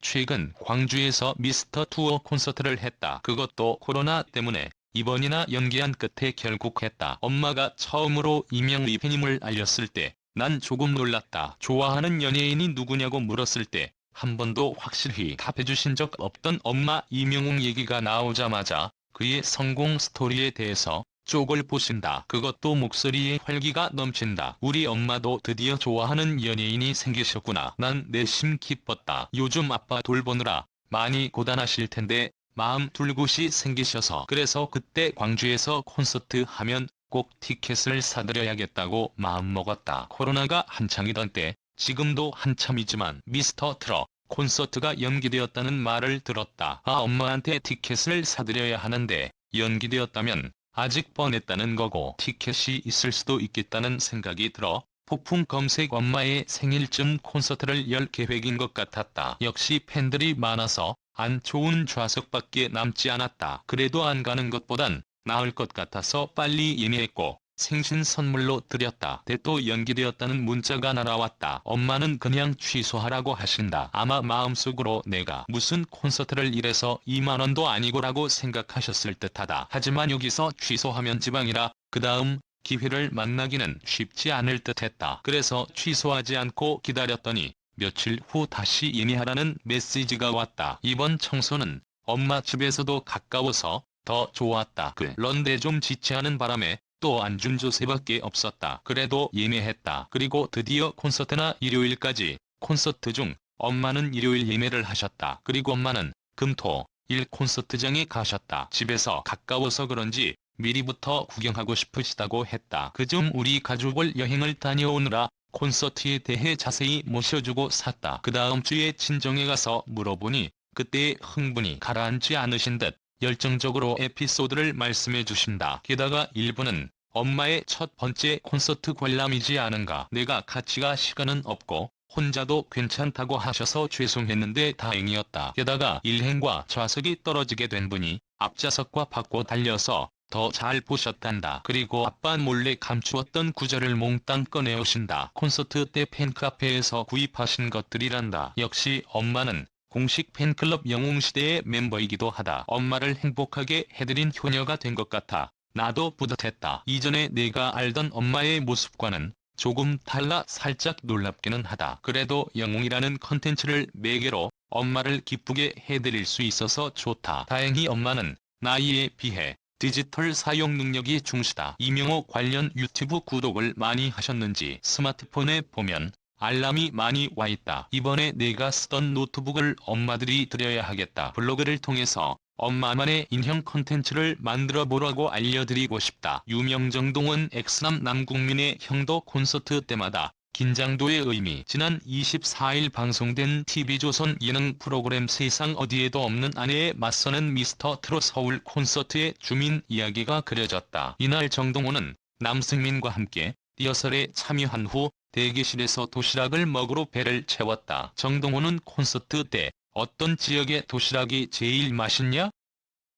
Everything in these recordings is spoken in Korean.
최근 광주에서 미스터 투어 콘서트를 했다. 그것도 코로나 때문에 이번이나 연기한 끝에 결국 했다. 엄마가 처음으로 이명의 팬임을 알렸을 때 난 조금 놀랐다. 좋아하는 연예인이 누구냐고 물었을 때 한 번도 확실히 답해주신 적 없던 엄마 이명웅 얘기가 나오자마자 그의 성공 스토리에 대해서 쪽을 보신다. 그것도 목소리에 활기가 넘친다. 우리 엄마도 드디어 좋아하는 연예인이 생기셨구나. 난 내심 기뻤다. 요즘 아빠 돌보느라 많이 고단하실 텐데 마음 둘 곳이 생기셔서 그래서 그때 광주에서 콘서트 하면 꼭 티켓을 사드려야겠다고 마음먹었다. 코로나가 한창이던 때 지금도 한참이지만 미스터 트럭 콘서트가 연기되었다는 말을 들었다. 아 엄마한테 티켓을 사드려야 하는데 연기되었다면 아직 뻔했다는 거고 티켓이 있을 수도 있겠다는 생각이 들어 폭풍 검색 엄마의 생일쯤 콘서트를 열 계획인 것 같았다. 역시 팬들이 많아서 안 좋은 좌석밖에 남지 않았다. 그래도 안 가는 것보단 나을 것 같아서 빨리 예매했고 생신 선물로 드렸다. 대또 연기되었다는 문자가 날아왔다. 엄마는 그냥 취소하라고 하신다. 아마 마음속으로 내가 무슨 콘서트를 이래서 2만원도 아니고라고 생각하셨을 듯하다. 하지만 여기서 취소하면 지방이라 그 다음 기회를 만나기는 쉽지 않을 듯했다. 그래서 취소하지 않고 기다렸더니 며칠 후 다시 예매하라는 메시지가 왔다. 이번 청소는 엄마 집에서도 가까워서 더 좋았다. 그 런데 좀 지체하는 바람에 또 안준 조세밖에 없었다. 그래도 예매했다. 그리고 드디어 콘서트나 일요일까지 콘서트 중 엄마는 일요일 예매를 하셨다. 그리고 엄마는 금토 일 콘서트장에 가셨다. 집에서 가까워서 그런지 미리부터 구경하고 싶으시다고 했다. 그중 우리 가족을 여행을 다녀오느라 콘서트에 대해 자세히 모셔주고 샀다. 그 다음 주에 친정에 가서 물어보니 그때의 흥분이 가라앉지 않으신 듯 열정적으로 에피소드를 말씀해 주신다. 게다가 일부는 엄마의 첫 번째 콘서트 관람이지 않은가. 내가 같이 가 시간은 없고 혼자도 괜찮다고 하셔서 죄송했는데 다행이었다. 게다가 일행과 좌석이 떨어지게 된 분이 앞좌석과 바꿔 달려서 더 잘 보셨단다. 그리고 아빠 몰래 감추었던 구절을 몽땅 꺼내오신다. 콘서트 때 팬카페에서 구입하신 것들이란다. 역시 엄마는 공식 팬클럽 영웅시대의 멤버이기도 하다. 엄마를 행복하게 해드린 효녀가 된 것 같아. 나도 뿌듯했다. 이전에 내가 알던 엄마의 모습과는 조금 달라 살짝 놀랍기는 하다. 그래도 영웅이라는 컨텐츠를 매개로 엄마를 기쁘게 해드릴 수 있어서 좋다. 다행히 엄마는 나이에 비해 디지털 사용 능력이 중시다. 이명호 관련 유튜브 구독을 많이 하셨는지 스마트폰에 보면 알람이 많이 와 있다. 이번에 내가 쓰던 노트북을 엄마들이 드려야 하겠다. 블로그를 통해서 엄마만의 인형 컨텐츠를 만들어 보라고 알려드리고 싶다. 유명 정동원 엑스남 남국민의 형도 콘서트 때마다 긴장도의 의미 지난 24일 방송된 TV조선 예능 프로그램 세상 어디에도 없는 아내에 맞서는 미스터 트롯 서울 콘서트의 주민 이야기가 그려졌다. 이날 정동원은 남승민과 함께 리허설에 참여한 후 대기실에서 도시락을 먹으러 배를 채웠다. 정동호는 콘서트 때 어떤 지역의 도시락이 제일 맛있냐?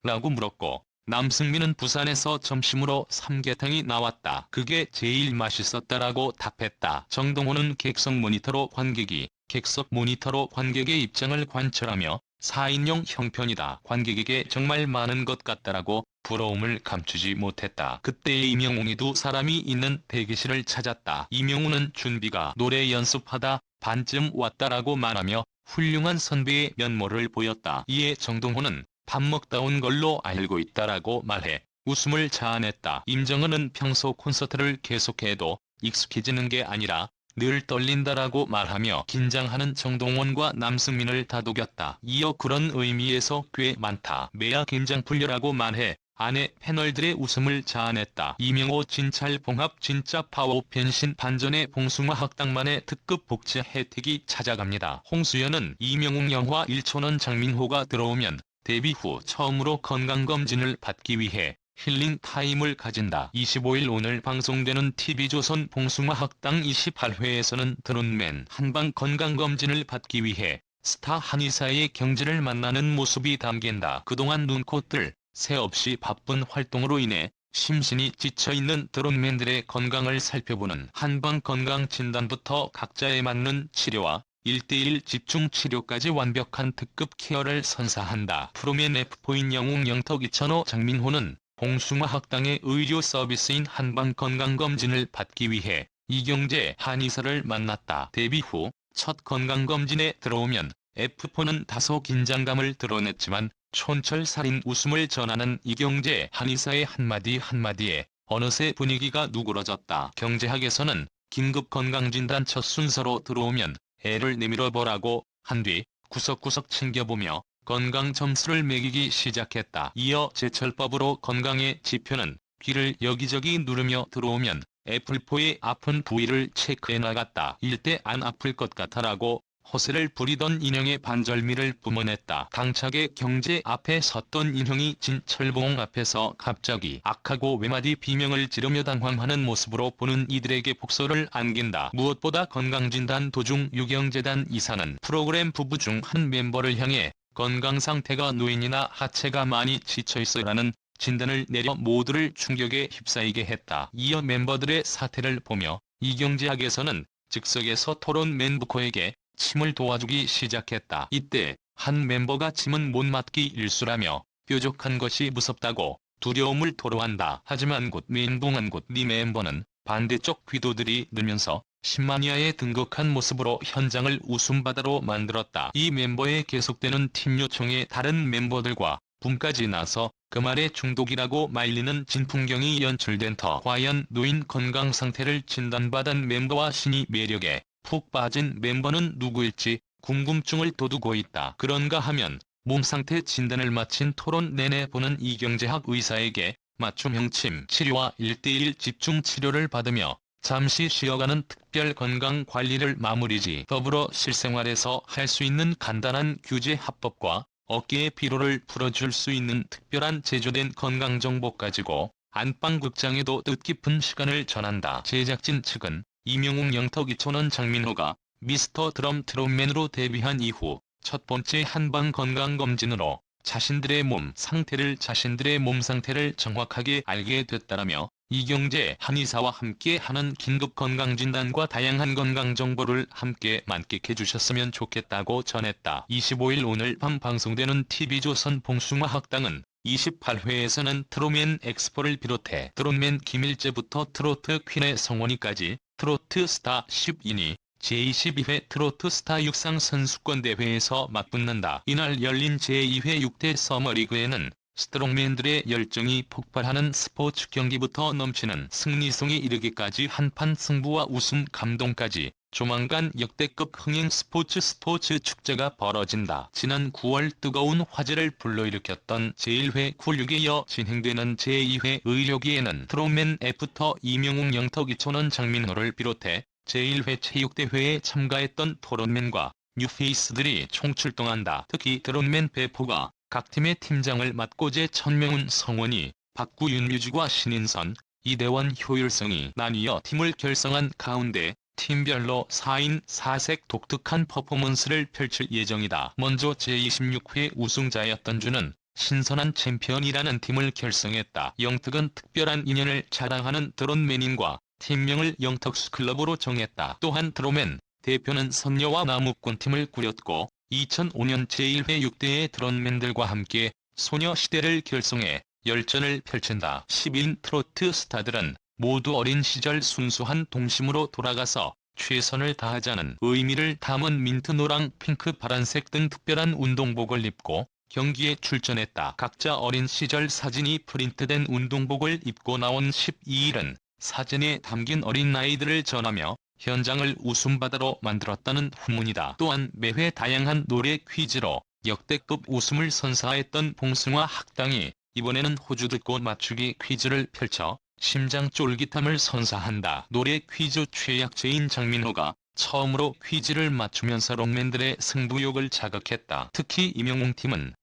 라고 물었고 남승민은 부산에서 점심으로 삼계탕이 나왔다. 그게 제일 맛있었다라고 답했다. 정동호는 객석 모니터로 관객이 객석 모니터로 관객의 입장을 관찰하며 4인용 형편이다. 관객에게 정말 많은 것 같다라고 부러움을 감추지 못했다. 그때의 이명웅이 두 사람이 있는 대기실을 찾았다. 이명웅은 준비가 노래 연습하다 반쯤 왔다라고 말하며 훌륭한 선배의 면모를 보였다. 이에 정동호는 밥 먹다 온 걸로 알고 있다라고 말해 웃음을 자아냈다. 임정은은 평소 콘서트를 계속해도 익숙해지는 게 아니라 늘 떨린다라고 말하며 긴장하는 정동원과 남승민을 다독였다. 이어 그런 의미에서 꽤 많다. 매야 긴장 풀려라고 말해 아내 패널들의 웃음을 자아냈다. 이명호 진찰 봉합 진짜 파워 변신 반전의 봉숭아 학당만의 특급 복지 혜택이 찾아갑니다. 홍수연은 이명웅 영화 1초는 장민호가 들어오면 데뷔 후 처음으로 건강검진을 받기 위해 힐링 타임을 가진다. 25일 오늘 방송되는 TV조선 봉숭아 학당 28회에서는 드론맨 한방 건강검진을 받기 위해 스타 한의사의 경지를 만나는 모습이 담긴다. 그동안 눈코뜰 새 없이 바쁜 활동으로 인해 심신이 지쳐있는 드론맨들의 건강을 살펴보는 한방 건강 진단부터 각자에 맞는 치료와 1대1 집중 치료까지 완벽한 특급 케어를 선사한다. 프로맨 F포인 영웅 영턱 2005 장민호는 봉숭아 학당의 의료 서비스인 한방 건강검진을 받기 위해 이경재 한의사를 만났다. 데뷔 후 첫 건강검진에 들어오면 F4는 다소 긴장감을 드러냈지만 촌철살인 웃음을 전하는 이경재 한의사의 한마디 한마디에 어느새 분위기가 누그러졌다. 경제학에서는 긴급 건강진단 첫 순서로 들어오면 애를 내밀어 보라고 한 뒤 구석구석 챙겨보며 건강 점수를 매기기 시작했다. 이어 제철법으로 건강의 지표는 귀를 여기저기 누르며 들어오면 애플포의 아픈 부위를 체크해 나갔다. 일대 안 아플 것 같아라고 허세를 부리던 인형의 반절미를 뿜어냈다. 당차게 경제 앞에 섰던 인형이 진철봉 앞에서 갑자기 악하고 외마디 비명을 지르며 당황하는 모습으로 보는 이들에게 복소를 안긴다. 무엇보다 건강진단 도중 유경재단 이사는 프로그램 부부 중 한 멤버를 향해 건강 상태가 노인이나 하체가 많이 지쳐있어라는 진단을 내려 모두를 충격에 휩싸이게 했다. 이어 멤버들의 사태를 보며 이경재학에서는 즉석에서 토론 멘부코에게 침을 도와주기 시작했다. 이때 한 멤버가 침은 못 맞기 일수라며 뾰족한 것이 무섭다고 두려움을 토로한다. 하지만 곧 멘붕한 곳네 멤버는 반대쪽 귀도들이 늘면서 10만 이하에 등극한 모습으로 현장을 웃음바다로 만들었다. 이 멤버의 계속되는 팀 요청에 다른 멤버들과 붐까지 나서 그 말에 중독이라고 말리는 진풍경이 연출된 터 과연 노인 건강 상태를 진단받은 멤버와 신이 매력에 푹 빠진 멤버는 누구일지 궁금증을 돋우고 있다. 그런가 하면 몸 상태 진단을 마친 토론 내내 보는 이경재학 의사에게 맞춤형 침 치료와 1대1 집중 치료를 받으며 잠시 쉬어가는 특별 건강 관리를 마무리지 더불어 실생활에서 할 수 있는 간단한 규제 합법과 어깨의 피로를 풀어줄 수 있는 특별한 제조된 건강정보 가지고 안방극장에도 뜻깊은 시간을 전한다. 제작진 측은 이명웅 영턱 이촌원 장민호가 미스터 드럼 트롯맨으로 데뷔한 이후 첫 번째 한방 건강검진으로 자신들의 몸 상태를 자신들의 몸 상태를 정확하게 알게 됐다라며 이경재 한의사와 함께 하는 긴급 건강진단과 다양한 건강정보를 함께 만끽해 주셨으면 좋겠다고 전했다. 25일 오늘 밤 방송되는 TV조선 봉숭아 학당은 28회에서는 트롯맨 엑스포를 비롯해 트롯맨 김일재부터 트로트 퀸의 성원이까지 트로트 스타 10인이 제22회 트로트 스타 육상 선수권 대회에서 맞붙는다. 이날 열린 제2회 6대 서머리그에는 스트롱맨들의 열정이 폭발하는 스포츠 경기부터 넘치는 승리송에 이르기까지 한판 승부와 웃음 감동까지 조만간 역대급 흥행 스포츠 스포츠 축제가 벌어진다. 지난 9월 뜨거운 화제를 불러일으켰던 제1회 96에 이어 진행되는 제2회 의료기에는 트롯맨 애프터 이명웅 영턱 이촌원 장민호를 비롯해 제1회 체육대회에 참가했던 토론맨과 뉴페이스들이 총출동한다. 특히 드론맨 배포가 각 팀의 팀장을 맡고 제1000명은 성원이 박구 윤유주와 신인선, 이대원 효율성이 나뉘어 팀을 결성한 가운데 팀별로 4인 4색 독특한 퍼포먼스를 펼칠 예정이다. 먼저 제26회 우승자였던 주는 신선한 챔피언이라는 팀을 결성했다. 영특은 특별한 인연을 자랑하는 드론맨인과 팀명을 영턱스 클럽으로 정했다. 또한 드로맨 대표는 선녀와 나무꾼 팀을 꾸렸고 2005년 제1회 6대의 드론맨들과 함께 소녀시대를 결성해 열전을 펼친다. 10인 트로트 스타들은 모두 어린 시절 순수한 동심으로 돌아가서 최선을 다하자는 의미를 담은 민트 노랑 핑크 파란색 등 특별한 운동복을 입고 경기에 출전했다. 각자 어린 시절 사진이 프린트된 운동복을 입고 나온 12일은 사진에 담긴 어린 아이들을 전하며 현장을 웃음바다로 만들었다는 후문이다. 또한 매회 다양한 노래 퀴즈로 역대급 웃음을 선사했던 봉숭아 학당이 이번에는 호주 듣고 맞추기 퀴즈를 펼쳐 심장 쫄깃함을 선사한다. 노래 퀴즈 최약체인 장민호가 처음으로 퀴즈를 맞추면서 롱맨들의 승부욕을 자극했다. 특히 임영웅 팀은